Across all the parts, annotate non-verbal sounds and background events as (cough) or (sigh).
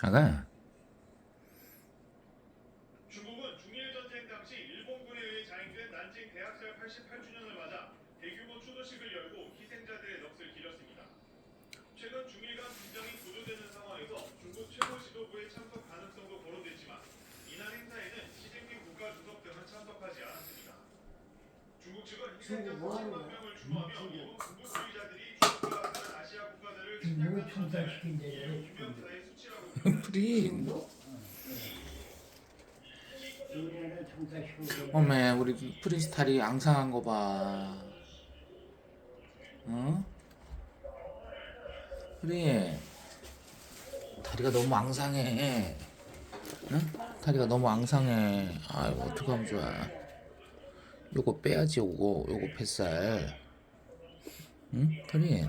아가. 중국은 중일 전쟁 당시 일본군에 의해 자행된 난징 대학살 88주년을 맞아 대규모 추도식을 열고 희생자들의 넋을 기렸습니다. 최근 중일 간 긴장이 고조되는 상황에서 중국 최고 지도부의 참석 가능성도 거론됐지만 이날 행사에는 시진핑 국가주석 등은 참석하지 않았습니다. 중국 측은 희생자 30만 명을 청산시키고 (laughs) 어메 우리 프린스탈이 앙상한 거 봐. 응? 프린 다리가 너무 앙상해. 응? 다리가 너무 앙상해. 아유 어떡하면 좋아. 요거 빼야지 요거. 요거 뱃살 응? 비판하는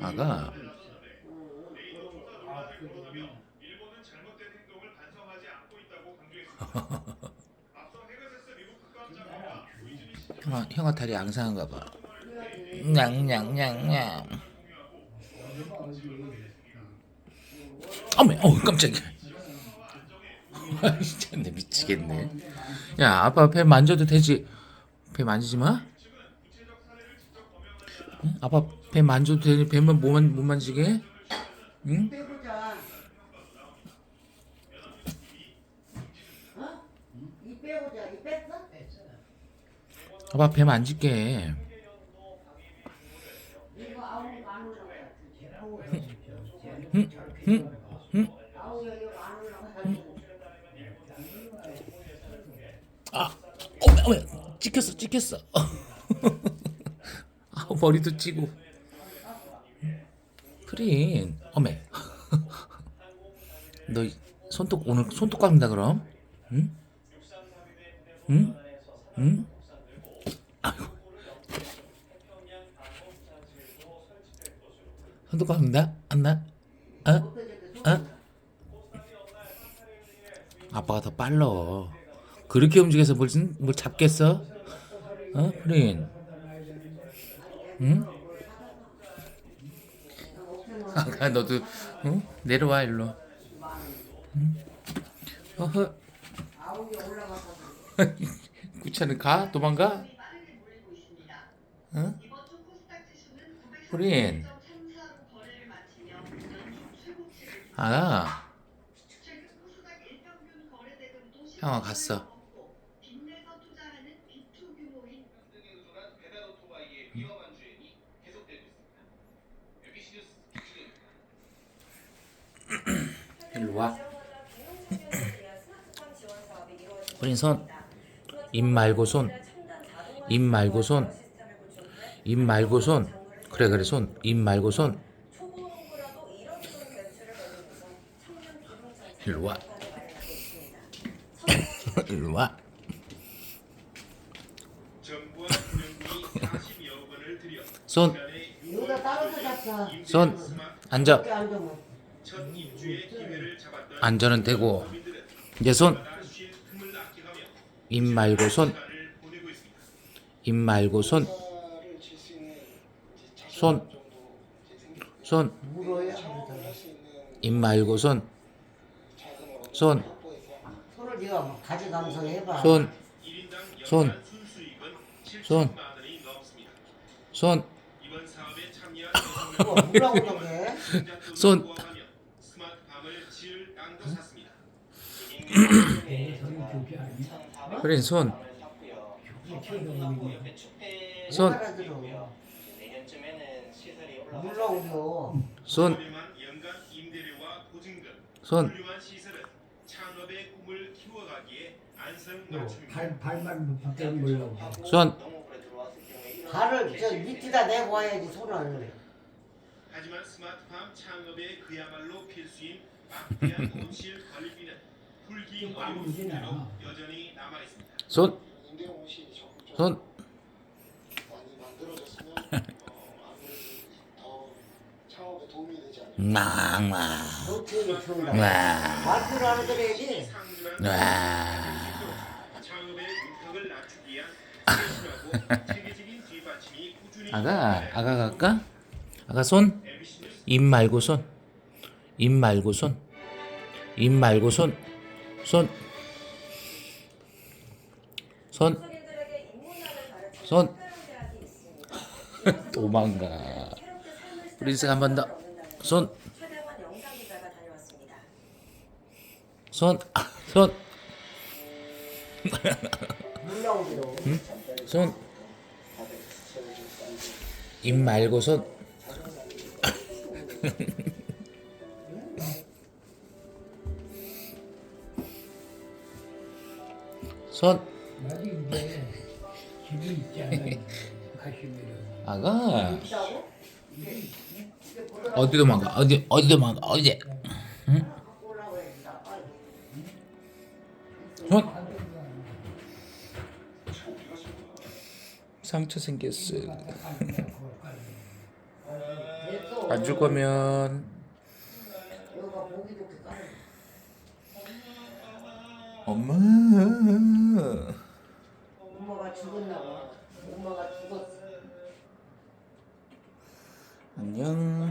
아가. (laughs) 형아 형아 다리 앙상한가 봐. 냥냥냥냥. 어메 어우 깜짝이야 진짜 내 미치겠네 야 아빠 배 만져도 되지 배 만지지 마 응? 아빠 배 만져도 되니 배만 못, 만, 못 만지게 응? 아빠 배 만질게 응? 응? 아우 여기 안 올라가야 아 어메 찍혔어 찍혔어 (laughs) 아 머리도 찌고 프린 어메 (laughs) 너 손톱 오늘 손톱 깎는다 그럼 응? 응? 응? 손톱 깎는다? 안나? 어? 어? 아빠가 더 빨라 그렇게 움직여서 뭘, 진- 뭘 잡겠어? 어? 프린 응? (laughs) 아가 너도 응? 내려와 일로 응? 어허 (laughs) 구차는 가? 도망가? 응? 프린 아 형아 갔어 배달 오토바이의 위험한 주행이 계속되고 있습니다. MBC 뉴스 와. 프린 손 입 말고 손 입 말고 손 입 말고 손. 그래 그래 손 입 말고 손. 일로 와. (laughs) 일로 와. 정부와 금융위 40여 번을 들여 손. 손, 앉아. 안전은 되고. 이제 손, 마다 쉴 틈을 아껴가며 입 말고 손. 입 말고 손, 손, 손. 입 말고 손, 손, 손을 네가 뭐 가져가면서 해봐. 손, 1인당 손. 손. 7천만 원이 넘습니다. 손, 그러게. 손. 모아가며 스마트팜을 지을 땅도 샀습니다. 않냐? 프린 손. 손. 손, 손, 발. 발만. 손, 발을 저 밑에다 내고 와야지 손을. 하지만 스마트팜 창업의 그야말로 필수인 막대한 온실 관리비는 빠르진 숙제로 않아. 여전히 남아 있습니다. 손, 손, 키운다. 와, 와. (laughs) 아가 아가 갈까? 아가 손? 입 말고 손. 입 말고 손. 입 말고 손. 손. 손. 손. (laughs) 도망가. 프린스 한번 더. 손. 손. (laughs) 손. 물렁이로. (laughs) 손. 입 말고 손. 손. 나도 이제 집이 있잖아요. 가시면 아가. 있다고? 어디 도망가? 어디 어디 도망가? 어디? 빨리. 손. 상처 생겼어. (laughs) 안 줄 거면 엄마. 엄마가 죽었나 봐. 엄마가 죽었어. 안녕.